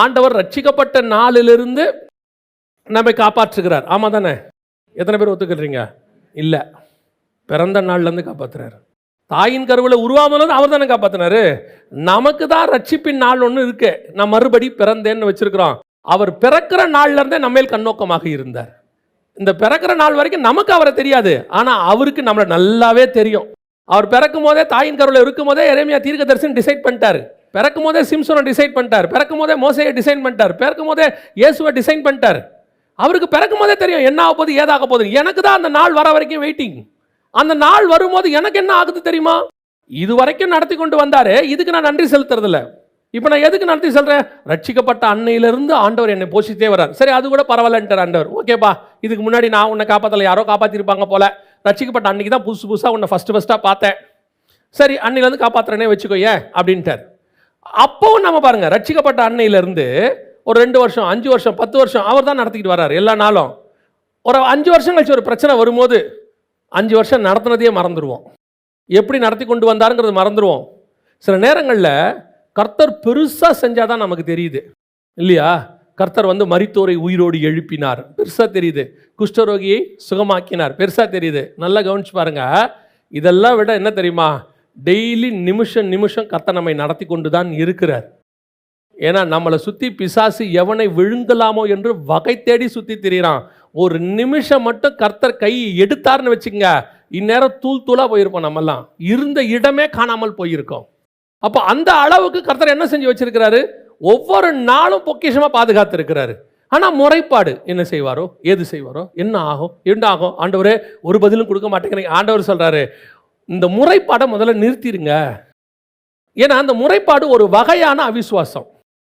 ஆண்டவர் ரட்சிக்கப்பட்ட நாளிலிருந்து நம்மை காப்பாற்றுகிறார். ஆமாம் தானே? எத்தனை பேர் ஒத்துக்கிறீங்க இல்லை. பிறந்த நாள்லேருந்து காப்பாத்துறாரு. தாயின் கருவில் உருவாமலும் அவர் தானே காப்பாத்தினாரு. நமக்கு தான் ரட்சிப்பின் நாள் ஒன்று இருக்கு. நான் மறுபடி பிறந்தேன்னு வச்சிருக்கிறோம். அவர் பிறக்கிற நாள்லேருந்தே நம்ம நம்மேல் கண்ணோக்கமாக இருந்தார். இந்த பிறக்கிற நாள் வரைக்கும் நமக்கு அவரை தெரியாது. ஆனால் அவருக்கு நம்மளை நல்லாவே தெரியும். அவர் பிறக்கும் போதே தாயின் கருவில் இருக்கும் போதே எரேமியா தீர்க்க தரிசனம் டிசைட் பண்ணிட்டாரு. பிறக்கும் போதே சிம்சோனை டிசைட் பண்ணிட்டார். பிறக்கும் போதே மோசையை டிசைன் பண்ணிட்டார். பிறக்கும் போதே இயேசுவை டிசைன் பண்ணிட்டார். அவருக்கு பிறக்கும் போதே தெரியும் என்ன ஆக போகுது ஏதாக போகுது எனக்கு தான் அந்த நாள் வர வரைக்கும் வெயிட்டிங் அந்த நாள் வரும்போது எனக்கு என்ன ஆகுது தெரியுமா? இது வரைக்கும் நடத்தி கொண்டு வந்தாரு. இதுக்கு நான் நன்றி செலுத்துறதில்ல. இப்போ நான் எதுக்கு நடத்தி சொல்கிறேன் ரட்சிக்கப்பட்ட அன்னையிலிருந்து ஆண்டவர் என்னை போஷித்தே வர்றார். சரி அது கூட பரவாயில்லன்ட்டார் ஆண்டவர். ஓகேப்பா இதுக்கு முன்னாடி நான் உன்னை காப்பாற்றல யாரோ காப்பாற்றிருப்பாங்க போல. ரட்சிக்கப்பட்ட அன்னைக்கு தான் புதுசு புதுசாக உன்னை ஃபஸ்ட்டு ஃபஸ்ட்டாக பார்த்தேன். சரி அன்னையிலேருந்து காப்பாற்றுறேனே வச்சுக்கோ ஏன்? அப்படின்ட்டார். அப்போவும் நம்ம பாருங்கள் ரட்சிக்கப்பட்ட அன்னையிலேருந்து ஒரு ரெண்டு வருஷம் அஞ்சு வருஷம் பத்து வருஷம் அவர் தான் நடத்திக்கிட்டு வர்றாரு எல்லா நாளும். ஒரு அஞ்சு வருஷம் கழிச்சு ஒரு பிரச்சனை வரும்போது அஞ்சு வருஷம் நடத்தினதையே மறந்துடுவோம் எப்படி நடத்தி கொண்டு வந்தாருங்கிறது மறந்துடுவோம் சில நேரங்களில் கர்த்தர் பெருசாக செஞ்சால் தான் நமக்கு தெரியுது. இல்லையா? கர்த்தர் வந்து மரித்தோரை உயிரோடு எழுப்பினார். பெருசாக தெரியுது. குஷ்டரோகியை சுகமாக்கினார். பெருசாக தெரியுது. நல்லா கவனிச்சு பாருங்கள் இதெல்லாம் விட என்ன தெரியுமா? டெய்லி நிமிஷம் நிமிஷம் கர்த்தர் நம்மை நடத்தி கொண்டு தான் இருக்கிறார். ஏன்னா நம்மளை சுற்றி பிசாசு எவனை விழுங்கலாமோ என்று வகை தேடி சுற்றி திரியிறான். ஒரு நிமிஷம் மட்டும் கர்த்தர் கை எடுத்தார்னு வச்சுக்கங்க இந்நேரம் தூள் தூளாக போயிருப்போம் நம்மெல்லாம். இருந்த இடமே காணாமல் போயிருக்கோம். அப்போ அந்த அளவுக்கு கர்த்தர் என்ன செஞ்சு வச்சிருக்கிறாரு? ஒவ்வொரு நாளும் பொக்கிஷமாக பாதுகாத்திருக்கிறாரு. ஆனால் முறைப்பாடு என்ன செய்வாரோ? ஏது செய்வாரோ? என்ன ஆகும்? என்ன ஆகும் ஆண்டவரே ஒரு பதிலும் கொடுக்க மாட்டேங்கிறீங்க. ஆண்டவர் சொல்கிறாரு இந்த முறைப்பாடை முதல்ல நிறுத்திடுங்க ஏன்னா அந்த முறைப்பாடு ஒரு வகையான அவிசுவாசம்.